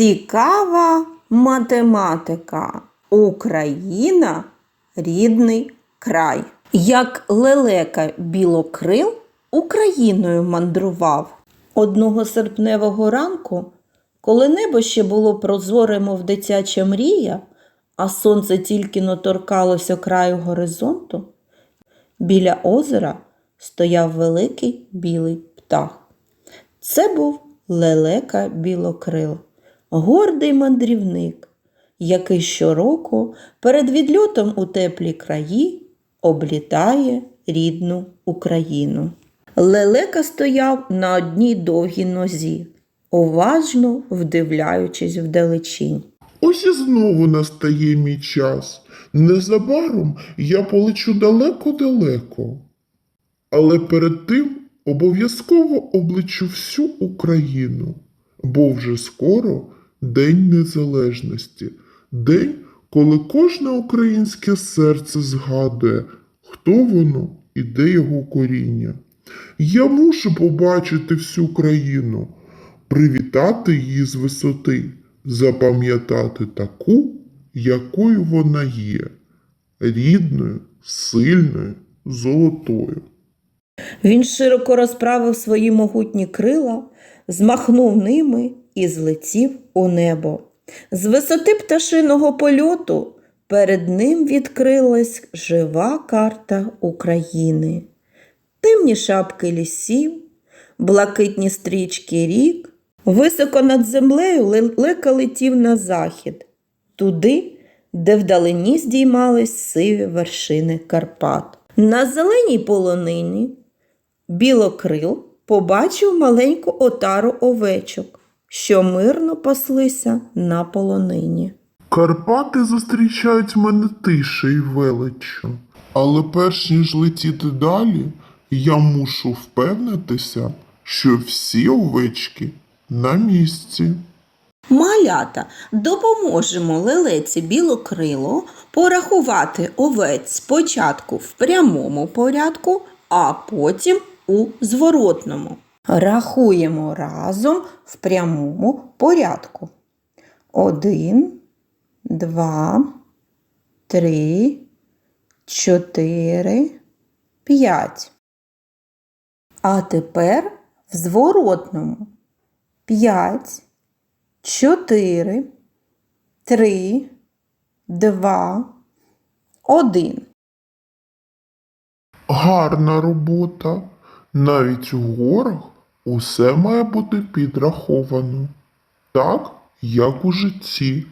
Цікава математика. Україна рідний край. Як лелека білокрил Україною мандрував. Одного серпневого ранку, коли небо ще було прозоре, мов дитяча мрія, а сонце тільки но торкалося краю горизонту, біля озера стояв великий білий птах. Це був лелека білокрил, гордий мандрівник, який щороку перед відльотом у теплі краї облітає рідну Україну. Лелека стояв на одній довгій нозі, уважно вдивляючись вдалечінь. Ось і знову настає мій час. Незабаром я полечу далеко-далеко. Але перед тим обов'язково облечу всю Україну, бо вже скоро День Незалежності, день, коли кожне українське серце згадує, хто воно і де його коріння. Я мушу побачити всю країну, привітати її з висоти, запам'ятати таку, якою вона є, рідною, сильною, золотою. Він широко розправив свої могутні крила, змахнув ними і злетів у небо. З висоти пташиного польоту перед ним відкрилась жива карта України. Темні шапки лісів, блакитні стрічки рік, високо над землею лелека летів на захід, туди, де вдалині здіймались сиві вершини Карпат. На зеленій полонині білокрил побачив маленьку отару овечок, що мирно паслися на полонині. Карпати зустрічають мене тишею й величчю. Але перш ніж летіти далі, я мушу впевнитися, що всі овечки на місці. Малята, допоможемо лелеці білокрилу порахувати овець спочатку в прямому порядку, а потім у зворотному. Рахуємо разом в прямому порядку. Один, два, три, чотири, п'ять. А тепер в зворотному. П'ять, чотири, три, два, один. Гарна робота. Навіть у горах усе має бути підраховано. Так, як у житті.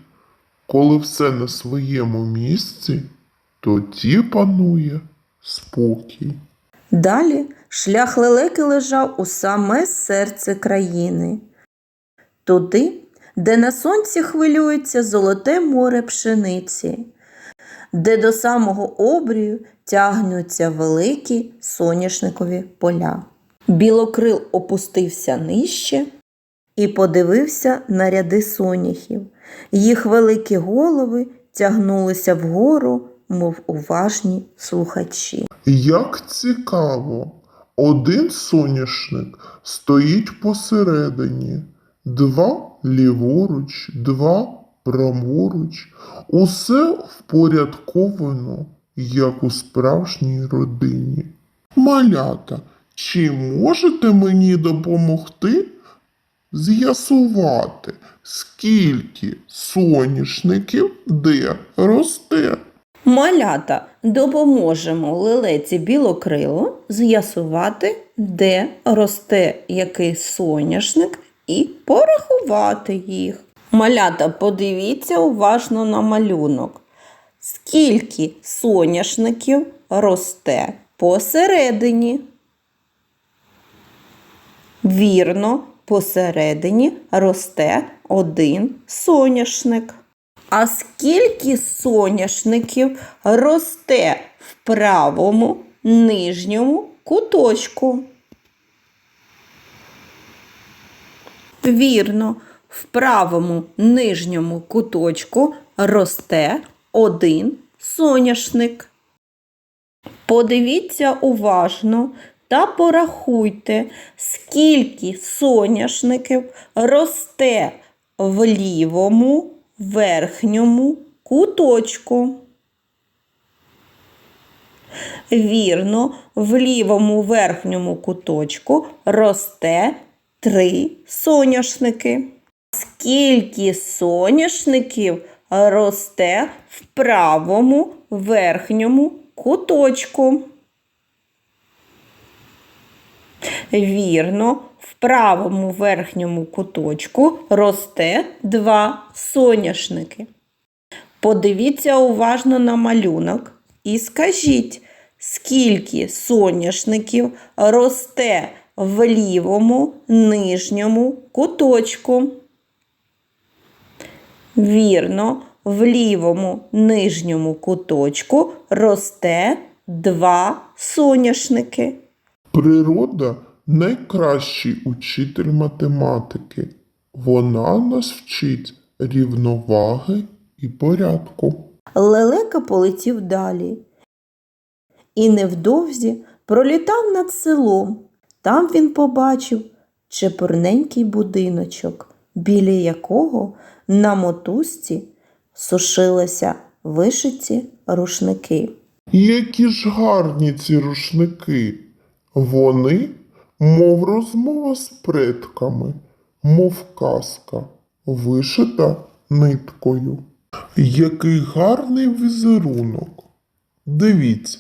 Коли все на своєму місці, тоді панує спокій. Далі шлях лелеки лежав у саме серце країни, туди, де на сонці хвилюється золоте море пшениці, де до самого обрію тягнуться великі соняшникові поля. Білокрил опустився нижче і подивився на ряди соняхів. Їх великі голови тягнулися вгору, мов уважні слухачі. Як цікаво, один соняшник стоїть посередині, два ліворуч, два праворуч. Усе впорядковано, як у справжній родині. Малята, чи можете мені допомогти з'ясувати, скільки соняшників де росте? Малята допоможемо лелеці білокрилу з'ясувати, де росте який соняшник, і порахувати їх. Малята, подивіться уважно на малюнок. Скільки соняшників росте посередині? Вірно, посередині росте один соняшник. А скільки соняшників росте в правому нижньому куточку? Вірно, в правому нижньому куточку росте один соняшник. Подивіться уважно та порахуйте, скільки соняшників росте в лівому верхньому куточку. Вірно, в лівому верхньому куточку росте три соняшники. Скільки соняшників росте в правому верхньому куточку? Вірно, в правому верхньому куточку росте два соняшники. Подивіться уважно на малюнок і скажіть, скільки соняшників росте в лівому нижньому куточку. Вірно, в лівому нижньому куточку росте два соняшники. Природа найкращий учитель математики. Вона нас вчить рівноваги і порядку. Лелека полетів далі. І невдовзі пролітав над селом. Там він побачив чепурненький будиночок, біля якого на мотузці сушилися вишиті рушники. Які ж гарні ці рушники. Вони, мов розмова з предками, мов казка, вишита ниткою. Який гарний візерунок. Дивіться,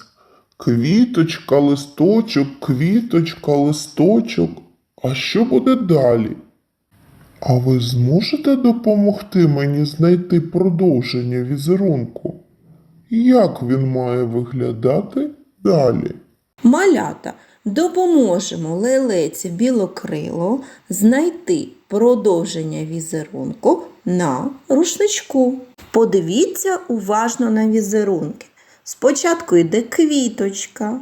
квіточка, листочок, квіточка, листочок. А що буде далі? А ви зможете допомогти мені знайти продовження візерунку? Як він має виглядати далі? Малята, допоможемо лелеці білокрило знайти продовження візерунку на рушничку. Подивіться уважно на візерунки. Спочатку йде квіточка,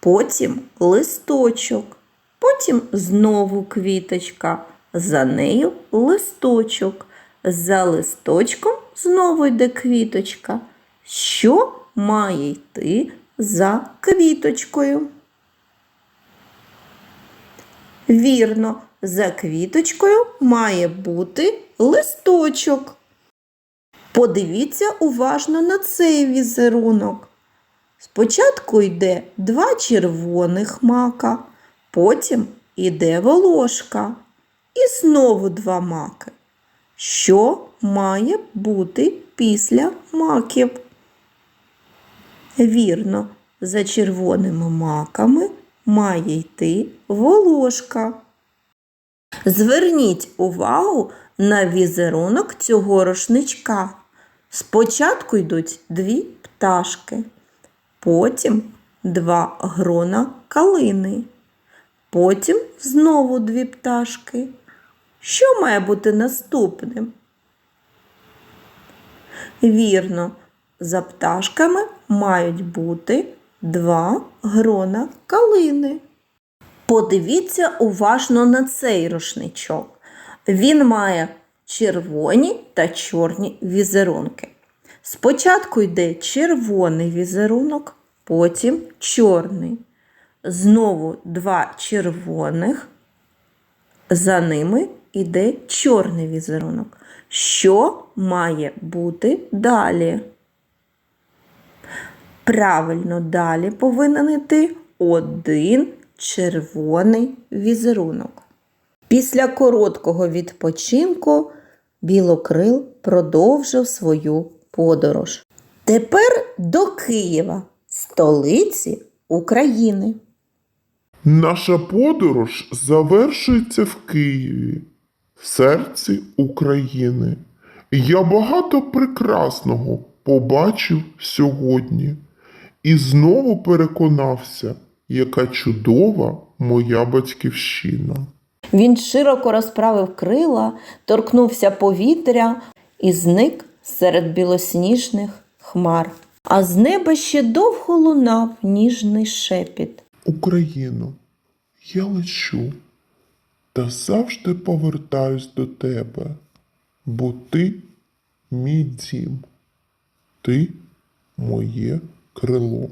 потім листочок, потім знову квіточка, за нею листочок, за листочком знову йде квіточка. Що має йти за квіточкою? Вірно, за квіточкою має бути листочок. Подивіться уважно на цей візерунок. Спочатку йде два червоних мака, потім йде волошка і знову два маки. Що має бути після маків? Вірно, за червоними маками має йти волошка. Зверніть увагу на візерунок цього рушничка. Спочатку йдуть дві пташки, потім два грона калини, потім знову дві пташки. Що має бути наступним? Вірно, за пташками мають бути два грона калини. Подивіться уважно на цей рушничок. Він має червоні та чорні візерунки. Спочатку йде червоний візерунок, потім чорний. Знову два червоних, за ними йде чорний візерунок. Що має бути далі? Правильно, далі повинен йти один червоний візерунок. Після короткого відпочинку білокрил продовжив свою подорож. Тепер до Києва, столиці України. Наша подорож завершується в Києві, серці України. Я багато прекрасного побачив сьогодні і знову переконався, яка чудова моя батьківщина. Він широко розправив крила, торкнувся повітря і зник серед білосніжних хмар. А з неба ще довго лунав ніжний шепіт. Україно, я лечу та завжди повертаюсь до тебе, бо ти мій дім, ти моє крило.